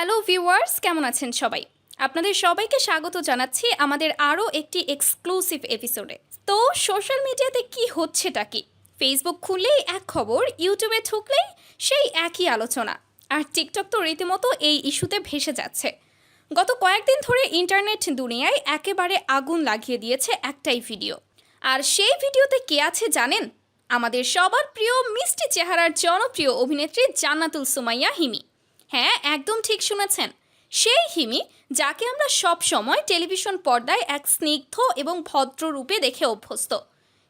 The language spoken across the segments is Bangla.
হ্যালো ভিউয়ার্স, কেমন আছেন সবাই? আপনাদের সবাইকে স্বাগত জানাচ্ছি আমাদের আরও একটি এক্সক্লুসিভ এপিসোডে তো সোশ্যাল মিডিয়াতে কি হচ্ছেটা কি? ফেসবুক খুললেই এক খবর ইউটিউবে ঠুকলেই সেই একই আলোচনা। আর টিকটক তো রীতিমতো এই ইস্যুতে ভেসে যাচ্ছে। গত কয়েকদিন ধরে ইন্টারনেট দুনিয়ায় একেবারে আগুন লাগিয়ে দিয়েছে একটাই ভিডিও আর সেই ভিডিওতে কে আছে জানেন? আমাদের সবার প্রিয় মিষ্টি চেহারার জনপ্রিয় অভিনেত্রী জান্নাতুল সুমাইয়া হিমি। হ্যাঁ একদম ঠিক শুনেছেন। সেই হিমি, যাকে আমরা সব সময় টেলিভিশন পর্দায় এক স্নিগ্ধ এবং ভদ্র রূপে দেখে অভ্যস্ত।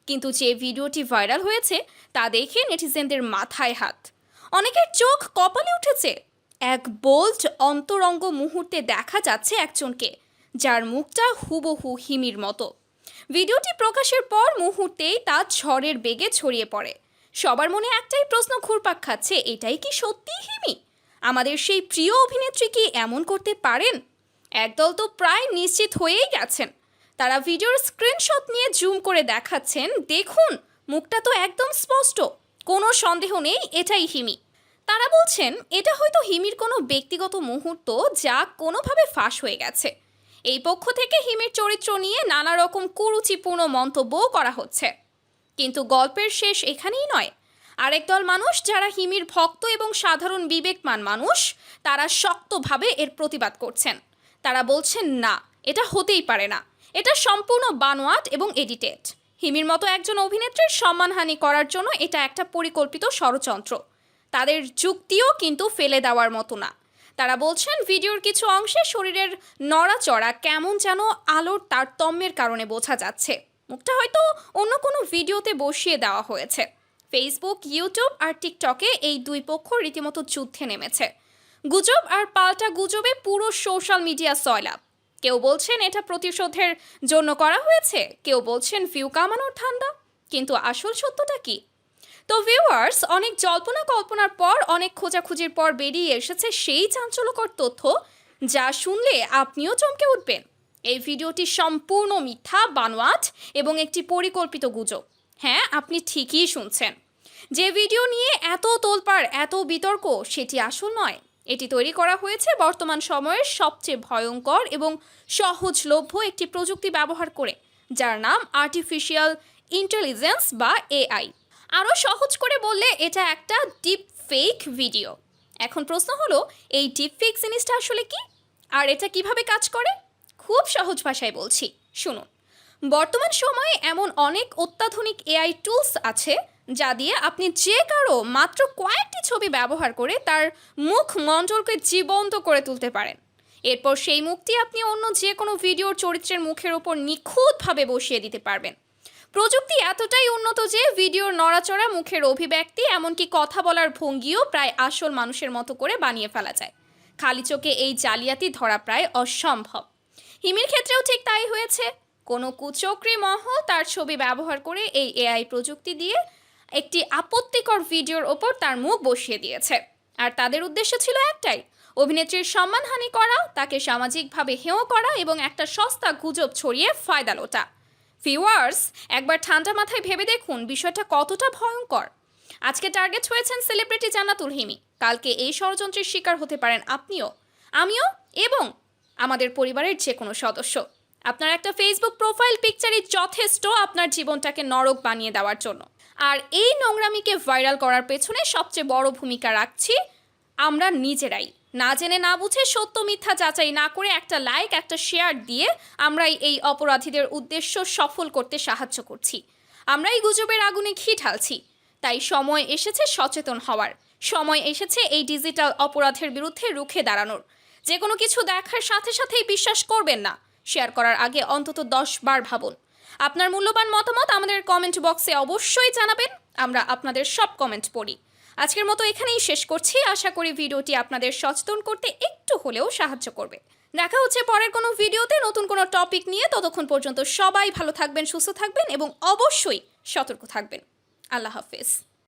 কিন্তু যে ভিডিওটি ভাইরাল হয়েছে, তা দেখে নেটিজেনদের মাথায় হাত। অনেকের চোখ কপালে উঠেছে। এক বোল্ড অন্তরঙ্গ মুহূর্তে দেখা যাচ্ছে একজনকে, যার মুখটা হুবহু হিমির মতো। ভিডিওটি প্রকাশের পর মুহূর্তেই তা ঝড়ের বেগে ছড়িয়ে পড়ে। সবার মনে একটাই প্রশ্ন ঘুরপাক খাচ্ছে, এটাই কি সত্যিই হিমি? আমাদের সেই প্রিয় অভিনেত্রী কি এমন করতে পারেন? একদল তো প্রায় নিশ্চিত হয়েই গেছেন। তারা ভিডিওর স্ক্রিনশট নিয়ে জুম করে দেখাচ্ছেন। দেখুন, মুখটা তো একদম স্পষ্ট। কোনো সন্দেহ নেই, এটাই হিমি। তারা বলছেন, এটা হয়তো হিমির কোনো ব্যক্তিগত মুহূর্ত যা কোনোভাবে ফাঁস হয়ে গেছে। এই পক্ষ থেকে হিমির চরিত্র নিয়ে নানা রকম কুরুচিপূর্ণ মন্তব্যও করা হচ্ছে। কিন্তু গল্পের শেষ এখানেই নয়। আরেক দল মানুষ যারা হিমির ভক্ত এবং সাধারণ বিবেকমান মানুষ, তারা শক্তভাবে এর প্রতিবাদ করছেন। তারা বলছেন, না, এটা হতেই পারে না। এটা সম্পূর্ণ বানোয়াট এবং এডিটেড। হিমির মতো একজন অভিনেত্রীর সম্মানহানি করার জন্য এটা একটা পরিকল্পিত ষড়যন্ত্র। তাদের যুক্তিও কিন্তু ফেলে দেওয়ার মতো না। তারা বলছেন, ভিডিওর কিছু অংশে শরীরের নড়াচড়া কেমন যেন আলোর তারতম্যের কারণে বোঝা যাচ্ছে। মুখটা হয়তো অন্য কোনো ভিডিওতে বসিয়ে দেওয়া হয়েছে। ফেসবুক ইউটিউব আর টিকটকে এই দুই পক্ষ রীতিমতো যুদ্ধে নেমেছে। গুজব আর পাল্টা গুজবে পুরো সোশ্যাল মিডিয়া সয়লাভ কেউ বলছেন এটা প্রতিশোধের জন্য করা হয়েছে, কেউ বলছেন ভিউ কামানোর ঠান্ডা কিন্তু আসল সত্যটা কি? তো ভিউয়ার্স অনেক জল্পনা কল্পনার পর, অনেক খোঁজাখুঁজির পর বেরিয়ে এসেছে সেই চাঞ্চল্যকর তথ্য যা শুনলে আপনিও চমকে উঠবেন। এই ভিডিওটি সম্পূর্ণ মিথ্যা, বানোয়াট এবং একটি পরিকল্পিত গুজব। হ্যাঁ আপনি ঠিকই শুনছেন। যে ভিডিও নিয়ে এত তোলপাড়, এত বিতর্ক, সেটি আসল নয়। এটি তৈরি করা হয়েছে বর্তমান সময়ের সবচেয়ে ভয়ঙ্কর এবং সহজলভ্য একটি প্রযুক্তি ব্যবহার করে, যার নাম আর্টিফিশিয়াল ইন্টেলিজেন্স বা এআই আরও সহজ করে বললে, এটা একটা ডিপ ফেক ভিডিও এখন প্রশ্ন হলো, এই ডিপ ফেক জিনিসটা আসলে কি? আর এটা কীভাবে কাজ করে? খুব সহজ ভাষায় বলছি, শুনুন। বর্তমান সময়ে এমন অনেক অত্যাধুনিক এআই টুলস আছে যা দিয়ে আপনি যে কারও মাত্র কয়েকটি ছবি ব্যবহার করে তার মুখ মণ্ডলকে জীবন্ত করে তুলতে পারেন। এরপর সেই মুখটি আপনি অন্য যে কোনো ভিডিওর চরিত্রের মুখের ওপর নিখুঁতভাবে বসিয়ে দিতে পারবেন। প্রযুক্তি এতটাই উন্নত যে ভিডিওর নড়াচড়া, মুখের অভিব্যক্তি, এমনকি কথা বলার ভঙ্গিও প্রায় আসল মানুষের মতো করে বানিয়ে ফেলা যায়। খালি চোখে এই জালিয়াতি ধরা প্রায় অসম্ভব। হিমির ক্ষেত্রেও ঠিক তাই হয়েছে। কোনো কুচক্রি মহল তার ছবি ব্যবহার করে এই এআই প্রযুক্তি দিয়ে একটি আপত্তিকর ভিডিওর ওপর তার মুখ বসিয়ে দিয়েছে। আর তাদের উদ্দেশ্য ছিল একটাই, অভিনেত্রীর সম্মানহানি করা, তাকে সামাজিকভাবে হেয় করা এবং একটা সস্তা গুজব ছড়িয়ে ফায়দা লোটা। ভিউয়ার্স, একবার ঠান্ডা মাথায় ভেবে দেখুন বিষয়টা কতটা ভয়ঙ্কর। আজকে টার্গেট হয়েছেন সেলিব্রিটি জান্নাতুল হিমি। কালকে এই ষড়যন্ত্রের শিকার হতে পারেন আপনিও, আমিও এবং আমাদের পরিবারের যে কোনো সদস্য। আপনার একটা ফেসবুক প্রোফাইল পিকচারই যথেষ্ট আপনার জীবনটাকে নরক বানিয়ে দেওয়ার জন্য। আর এই নোংরামিকে ভাইরাল করার পেছনে সবচেয়ে বড় ভূমিকা রাখছি আমরা নিজেরাই। না জেনে না বুঝে সত্য মিথ্যা যাচাই না করে একটা লাইক একটা শেয়ার দিয়ে আমরাই এই অপরাধীদের উদ্দেশ্য সফল করতে সাহায্য করছি। আমরাই গুজবের আগুনে ঘি ঢালছি। তাই সময় এসেছে সচেতন হওয়ার। সময় এসেছে এই ডিজিটাল অপরাধের বিরুদ্ধে রুখে দাঁড়ানোর। যে কোনো কিছু দেখার সাথে সাথেই বিশ্বাস করবেন না। শেয়ার করার আগে অন্তত দশ বার ভাবুন। আপনার মূল্যবান মতামত আমাদের কমেন্ট বক্সে অবশ্যই জানাবেন। আমরা আপনাদের সব কমেন্ট পড়ি। আজকের মতো এখানেই শেষ করছি। আশা করি ভিডিওটি আপনাদের সচেতন করতে একটু হলেও সাহায্য করবে। দেখা হচ্ছে পরের কোনো ভিডিওতে। নতুন কোনো টপিক নিয়ে ততক্ষণ পর্যন্ত সবাই ভালো থাকবেন, সুস্থ থাকবেন এবং অবশ্যই সতর্ক থাকবেন। আল্লাহ হাফেজ।